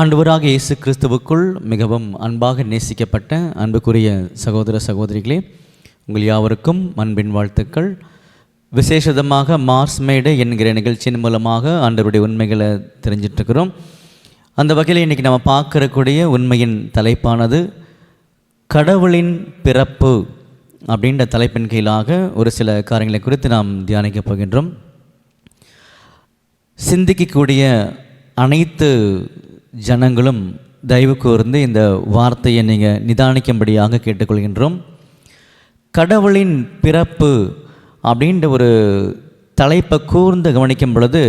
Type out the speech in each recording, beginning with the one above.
ஆண்டவராக இயேசு கிறிஸ்துவுக்குள் மிகவும் அன்பாக நேசிக்கப்பட்ட அன்புக்குரிய சகோதர சகோதரிகளே உங்கள் யாவருக்கும் அன்பின் வாழ்த்துக்கள். விசேஷதமாக மார்ஸ் மேடு என்கிற நிகழ்ச்சியின் மூலமாக ஆண்டவருடைய உண்மைகளை தெரிஞ்சிட்ருக்கிறோம். அந்த வகையில் இன்றைக்கி நம்ம பார்க்கறக்கூடிய உண்மையின் தலைப்பானது கடவுளின் பிறப்பு அப்படின்ற தலைப்பின் கீழாக ஒரு சில காரியங்களை குறித்து நாம் தியானிக்கப் போகின்றோம். சிந்திக்கக்கூடிய அனைத்து ஜனங்களும் தயவு கூர்ந்து இந்த வார்த்தையை நீங்கள் நிதானிக்கும்படியாக கேட்டுக்கொள்கின்றோம். கடவுளின் பிறப்பு அப்படின்ற ஒரு தலைப்பை கூர்ந்து கவனிக்கும் பொழுது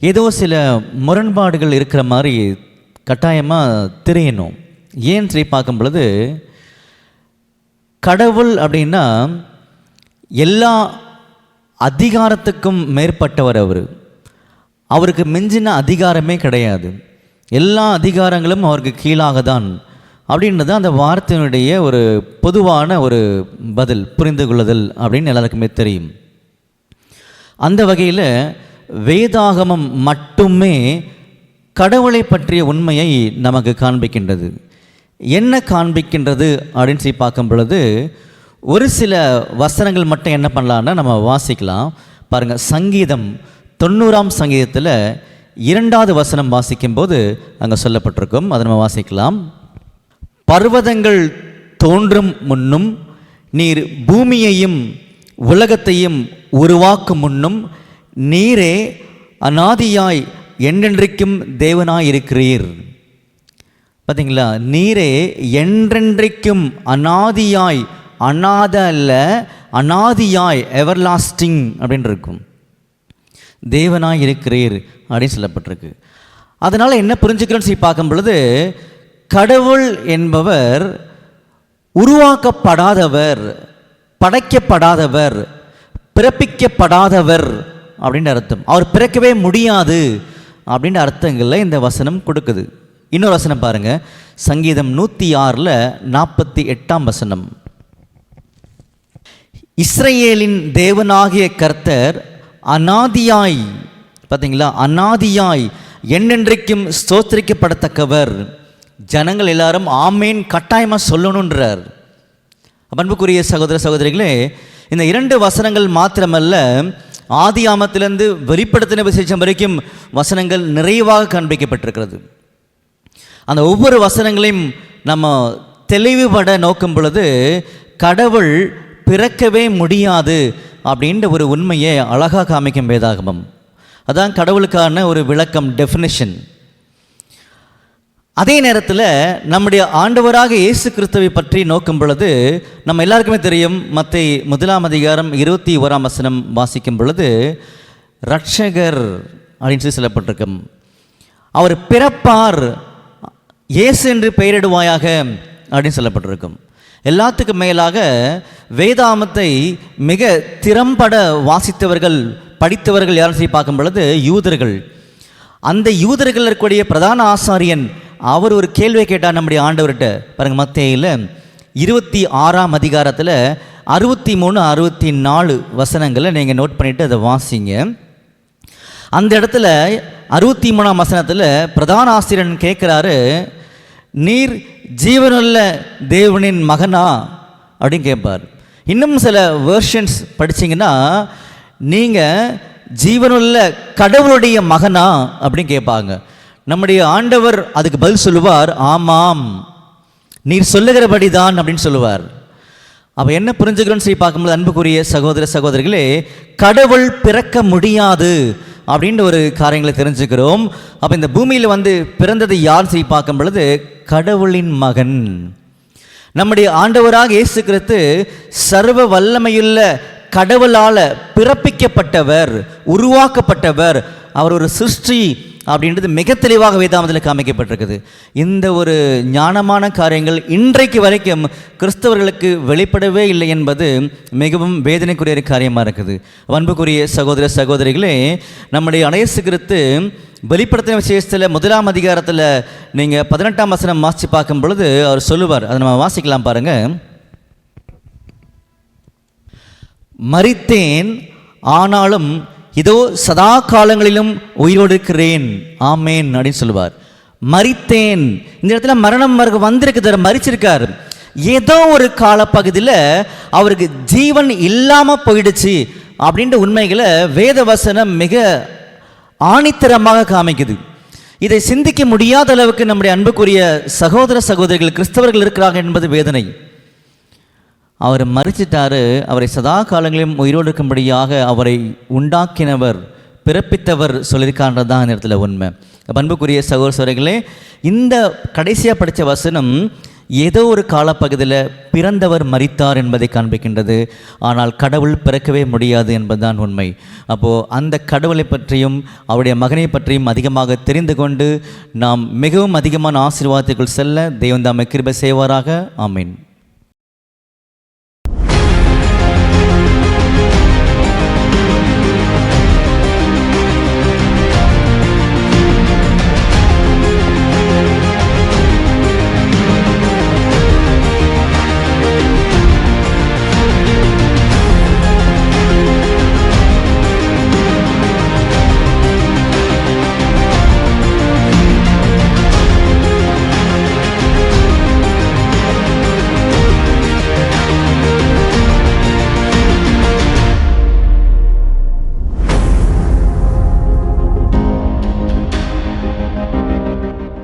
ஏதோ சில முரண்பாடுகள் இருக்கிற மாதிரி கட்டாயமாக தெரியணும். ஏன் சொல்லி பார்க்கும் பொழுது கடவுள் அப்படின்னா எல்லா அதிகாரத்துக்கும் மேற்பட்டவர் அவர். அவருக்கு மிஞ்சின அதிகாரமே கிடையாது. எல்லா அதிகாரங்களும் அவருக்கு கீழாக தான் அப்படின்றது அந்த வார்த்தையினுடைய ஒரு பொதுவான ஒரு பதில் புரிந்து கொள்ளுதல் அப்படின்னு எல்லாருக்குமே தெரியும். அந்த வகையில் வேதாகமம் மட்டுமே கடவுளை பற்றிய உண்மையை நமக்கு காண்பிக்கின்றது. என்ன காண்பிக்கின்றது அப்படின்னு சொல்லி பார்க்கும் பொழுது ஒரு சில வசனங்கள் மட்டும் என்ன பண்ணலான்னா நம்ம வாசிக்கலாம். பாருங்கள் சங்கீதம் தொண்ணூறாம் சங்கீதத்தில் இரண்டாவது வசனம் வாசிக்கும்போது அங்கே சொல்லப்பட்டிருக்கும். அதை நம்ம வாசிக்கலாம். பர்வதங்கள் தோன்றும் முன்னும் நீர் பூமியையும் உலகத்தையும் உருவாக்கும் முன்னும் நீரே அநாதியாய் என்றென்றைக்கும் தேவனாயிருக்கிறீர். பார்த்தீங்களா நீரே என்றென்றைக்கும் அனாதியாய் அநாத அல்ல அனாதியாய் எவர்லாஸ்டிங் அப்படின்னு இருக்கும். தேவனாக இருக்கிறீர் அப்படின்னு சொல்லப்பட்டிருக்கு. அதனால் என்ன புரிஞ்சுக்கிறோன்னு சொல்லி பார்க்கும் பொழுது கடவுள் என்பவர் உருவாக்கப்படாதவர் படைக்கப்படாதவர் பிறப்பிக்கப்படாதவர் அப்படின்னு அர்த்தம். அவர் பிறக்கவே முடியாது அப்படின்ற அர்த்தங்களில் இந்த வசனம் கொடுக்குது. இன்னொரு வசனம் பாருங்க. சங்கீதம் நூற்றி ஆறில் நாற்பத்தி எட்டாம் வசனம். இஸ்ரேலின் தேவனாகிய கர்த்தர் அனாதியாய் பார்த்தீங்களா அனாதியாய் என்னென்றைக்கும் ஸ்தோத்திரிக்கப்படத்தக்கவர். ஜனங்கள் எல்லாரும் ஆமேன் கட்டாயமாக சொல்லணுன்றார் அன்புக்குரிய சகோதர சகோதரிகளே இந்த இரண்டு வசனங்கள் மாத்திரமல்ல ஆதி ஆமத்திலிருந்து வெளிப்படுத்தின விசேஷம் வரைக்கும் வசனங்கள் நிறைவாக காண்பிக்கப்பட்டிருக்கிறது. அந்த ஒவ்வொரு வசனங்களையும் நம்ம தெளிவுபட நோக்கும் பொழுது கடவுள் பிறக்கவே முடியாது அப்படின்ற ஒரு உண்மையை அழகாக காமிக்கும் வேதாகமம். அதான் கடவுளுக்கான ஒரு விளக்கம் டெஃபினிஷன் அதே நேரத்தில் நம்முடைய ஆண்டவராக இயேசு கிறிஸ்துவை பற்றி நோக்கும் பொழுது நம்ம எல்லாருக்குமே தெரியும் மற்ற முதலாம் அதிகாரம் இருபத்தி ஓராம் வசனம் வாசிக்கும் பொழுது ரட்சகர் அப்படின்னு சொல்லி சொல்லப்பட்டிருக்கும். அவர் பிறப்பார் இயேசு என்று பெயரிடுவாயாக அப்படின்னு சொல்லப்பட்டிருக்கும். எல்லாத்துக்கும் மேலாக வேதாமத்தை மிக திறம்பட வாசித்தவர்கள் படித்தவர்கள் யாரும் சொல்லி பார்க்கும் பொழுது யூதர்கள். அந்த யூதர்கள் இருக்கக்கூடிய பிரதான ஆசாரியன் அவர் ஒரு கேள்வியை கேட்டார் நம்முடைய ஆண்டவர்கிட்ட. பாருங்கள் மத்தியில் இருபத்தி ஆறாம் அதிகாரத்தில் அறுபத்தி மூணு அறுபத்தி நாலு வசனங்களை நீங்கள் நோட் பண்ணிவிட்டு அதை வாசிங்க. அந்த இடத்துல அறுபத்தி மூணாம் வசனத்தில் பிரதான ஆசிரியன் கேட்குறாரு நீர் ஜீவனுள்ள தேவனின் மகனா? அப்படின்னு கேட்பார். இன்னும் சில வேர்ஷன்ஸ் படிச்சிங்கன்னா நீங்கள் ஜீவனுள்ள கடவுளுடைய மகனா? அப்படின்னு கேட்பாங்க. நம்முடைய ஆண்டவர் அதுக்கு பதில் சொல்லுவார் ஆமாம். நீர் சொல்லுகிறபடி தான் அப்படின்னு சொல்லுவார். அப்போ என்ன புரிஞ்சுக்கிறோன்னு சொல்லி பார்க்கும்போது அன்புக்குரிய சகோதர சகோதரிகளே கடவுள் பிறக்க முடியாது. அப்படின்ற ஒரு காரியங்களை தெரிஞ்சுக்கிறோம். அப்போ இந்த பூமியில் வந்து பிறந்தது யார் சொல்லி பார்க்கும் பொழுது கடவுளின் மகன். நம்முடைய ஆண்டவராக இயேசு கிறிஸ்து சர்வ வல்லமையுள்ள கடவுளால் பிறப்பிக்கப்பட்டவர் உருவாக்கப்பட்டவர். அவர் ஒரு சிருஷ்டி அப்படின்றது மிக தெளிவாக வேதாமத்தில் காமிக்கப்பட்டிருக்குது இந்த ஒரு ஞானமான காரியங்கள் இன்றைக்கு வரைக்கும் கிறிஸ்தவர்களுக்கு வெளிப்படவே இல்லை என்பது மிகவும் வேதனைக்குரிய காரியமாக இருக்குது. அன்புக்குரிய சகோதர சகோதரிகளே நம்முடைய அனைத்து கிறிஸ்து வெளிப்படுத்தின விசேஷத்தில் முதலாம் அதிகாரத்தில் நீங்கள் பதினெட்டாம் வசனம் வாசித்து பார்க்கும் பொழுது அவர் சொல்லுவார். அதை நம்ம வாசிக்கலாம் பாருங்கள் மறித்தேன் ஆனாலும் இதோ சதா காலங்களிலும் உயிரோடு இருக்கிறேன் ஆமேன் அப்படின்னு சொல்லுவார். மரித்தேன். இந்த இடத்துல மரணம் அவருக்கு வந்திருக்குது மறிச்சிருக்கார் ஏதோ ஒரு காலப்பகுதியில் அவருக்கு ஜீவன் இல்லாமல் போயிடுச்சு அப்படின்ற உண்மைகளை வேத வசனம் மிக ஆணித்தரமாக காமிக்குது. இதை சிந்திக்க முடியாத அளவுக்கு நம்முடைய அன்புக்குரிய சகோதர சகோதரிகள் கிறிஸ்தவர்கள் இருக்கிறாங்க என்பது வேதனை. அவர் மறிச்சிட்டாரு. அவரை சதா காலங்களிலும் உயிரோடு இருக்கும்படியாக அவரை உண்டாக்கினவர் பிறப்பித்தவர் சொல்லியிருக்கான்றது தான் இடத்துல உண்மை. பண்புக்குரிய சகோதரர்களே சகோதர இந்த கடைசியாக படித்த வசனம் ஏதோ ஒரு காலப்பகுதியில் பிறந்தவர் மறித்தார் என்பதை காண்பிக்கின்றது. ஆனால் கடவுள் பிறக்கவே முடியாது என்பதுதான் உண்மை. அப்போது அந்த கடவுளை பற்றியும் அவருடைய மகனை பற்றியும் அதிகமாக தெரிந்து கொண்டு நாம் மிகவும் அதிகமான ஆசீர்வாதத்துக்குள் செல்ல தெய்வந்தாமை கிருப கிருபை செய்வாராக. ஆமீன்.